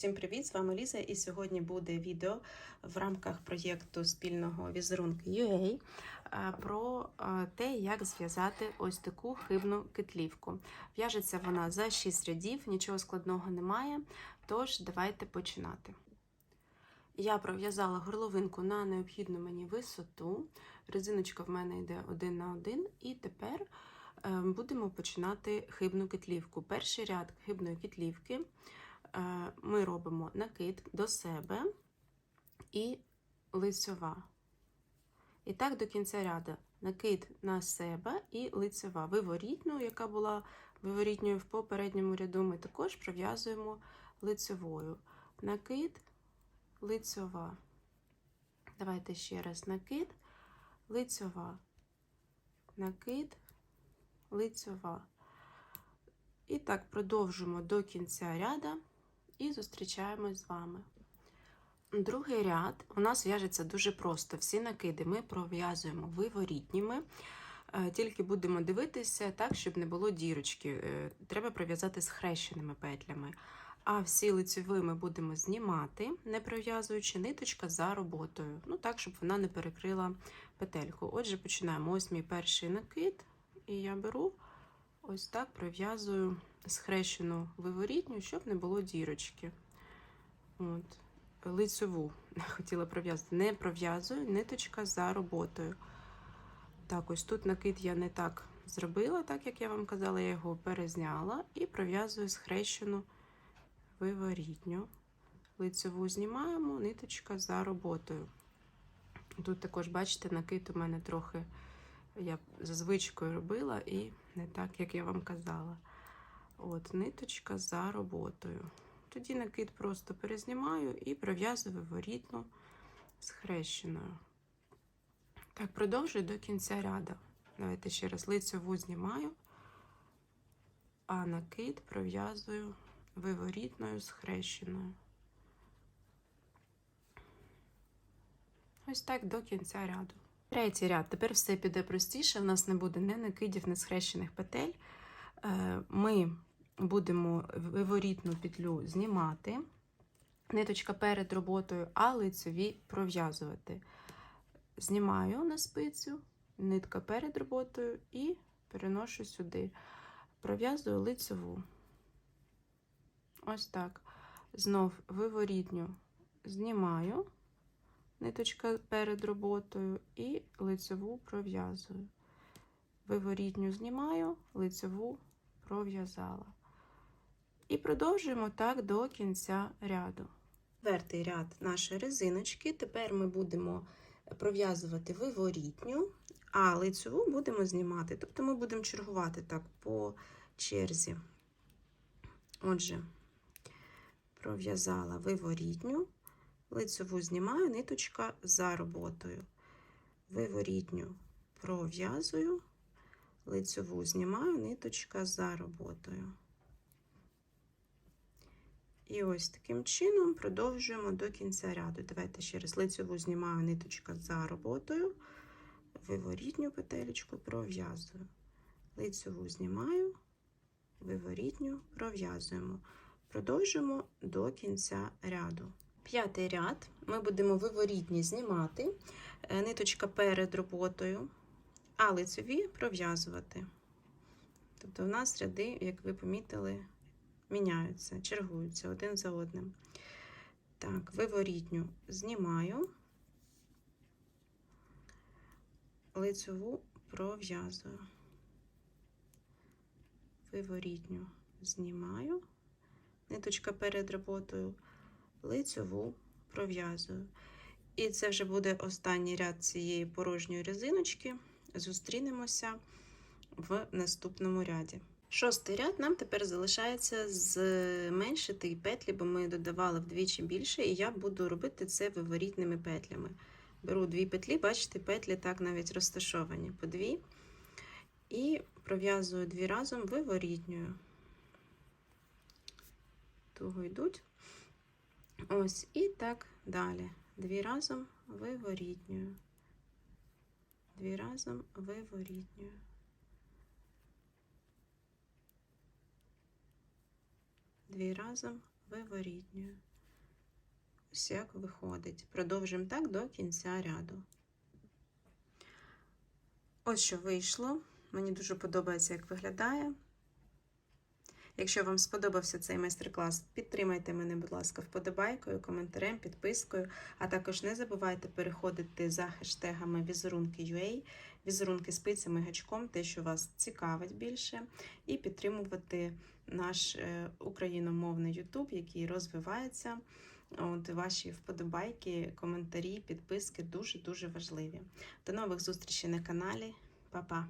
Всім привіт! З вами Ліза, і сьогодні буде відео в рамках проєкту спільного візерунку UA е, про е, те, як зв'язати ось таку хибну китлівку. В'яжеться вона за 6 рядів, нічого складного немає. Тож, давайте починати. Я пров'язала горловинку на необхідну мені висоту. Резиночка в мене йде один на один, і тепер е, будемо починати хибну китлівку. Перший ряд хибної китлівки ми робимо накид до себе і лицьова. І так до кінця ряду. Накид на себе і лицьова. Виворітну, яка була виворітньою в попередньому ряду, ми також пров'язуємо лицьовою. Накид, лицьова. Давайте ще раз накид, лицьова. Накид, лицьова. І так продовжимо до кінця ряда і зустрічаємось з вами. Другий ряд у нас в'яжеться дуже просто. Всі накиди ми пров'язуємо виворітніми, е, тільки будемо дивитися так, щоб не було дірочки. Е, Треба пров'язати з хрещеними петлями. А всі лицеві ми будемо знімати, не пров'язуючи ниточка за роботою. Ну так, щоб вона не перекрила петельку. Отже, починаємо. Ось мій перший накид, і я беру ось так пров'язую схрещену виворітню, щоб не було дірочки. От. Лицеву хотіла пров'язати. Не пров'язую ниточка за роботою. Так, ось тут накид я не так зробила, так як я вам казала, я його перезняла і пров'язую схрещену виворітню. Лицеву знімаємо, ниточка за роботою. Тут також, бачите, накид у мене трохи я за звичкою робила і не так, як я вам казала. От, ниточка за роботою. Тоді накид просто перезнімаю і пров'язую виворітну схрещеною. Так, продовжую до кінця ряду. Давайте ще раз лицеву знімаю, а накид пров'язую виворітною схрещеною. Ось так до кінця ряду. Третій ряд. Тепер все піде простіше. У нас не буде ні накидів, ні схрещених петель. Е, Ми будемо виворітну петлю знімати, ниточка перед роботою, а лицеві пров'язувати. Знімаю на спицю, нитка перед роботою і переношу сюди. Пров'язую лицеву. Ось так. Знов виворітню знімаю, ниточка перед роботою, і лицеву пров'язую. Виворітню знімаю, лицеву пров'язала. І продовжуємо так до кінця ряду. Четвертий ряд нашої резиночки. Тепер ми будемо пров'язувати виворітню, а лицеву будемо знімати. Тобто ми будемо чергувати так по черзі. Отже, пров'язала виворітню, лицеву знімаю, ниточка за роботою. Виворітню пров'язую, лицеву знімаю, ниточка за роботою. І ось таким чином продовжуємо до кінця ряду. Давайте ще лицеву знімаю ниточка за роботою, виворітню петелечку пров'язую. Лицеву знімаю, виворітню пров'язуємо. Продовжуємо до кінця ряду. П'ятий ряд ми будемо виворітні знімати, е, ниточка перед роботою, а лицеві пров'язувати. Тобто, у нас ряди, як ви помітили, міняються, чергуються один за одним. Так, виворітню знімаю, лицеву пров'язую. Виворітню знімаю, ниточка перед роботою, лицеву пров'язую. І це вже буде останній ряд цієї порожньої резиночки. Зустрінемося в наступному ряді. Шостий ряд нам тепер залишається зменшити петлі, бо ми додавали вдвічі більше, і я буду робити це виворітними петлями. Беру дві петлі, бачите, петлі так навіть розташовані по дві. І пров'язую дві разом виворітньою. Туго йдуть. Ось, і так далі. Дві разом виворітньою. Дві разом виворітньою. Дві разом виворітньою. Ось як виходить. Продовжуємо так до кінця ряду. Ось що вийшло. Мені дуже подобається, як виглядає. Якщо вам сподобався цей майстер-клас, підтримайте мене, будь ласка, вподобайкою, коментарем, підпискою. А також не забувайте переходити за хештегами візерунки.ua, візерунки спицями гачком, те, що вас цікавить більше, і підтримувати наш е, україномовний YouTube, який розвивається. От ваші вподобайки, коментарі, підписки дуже дуже важливі. До нових зустрічей на каналі. Па-па!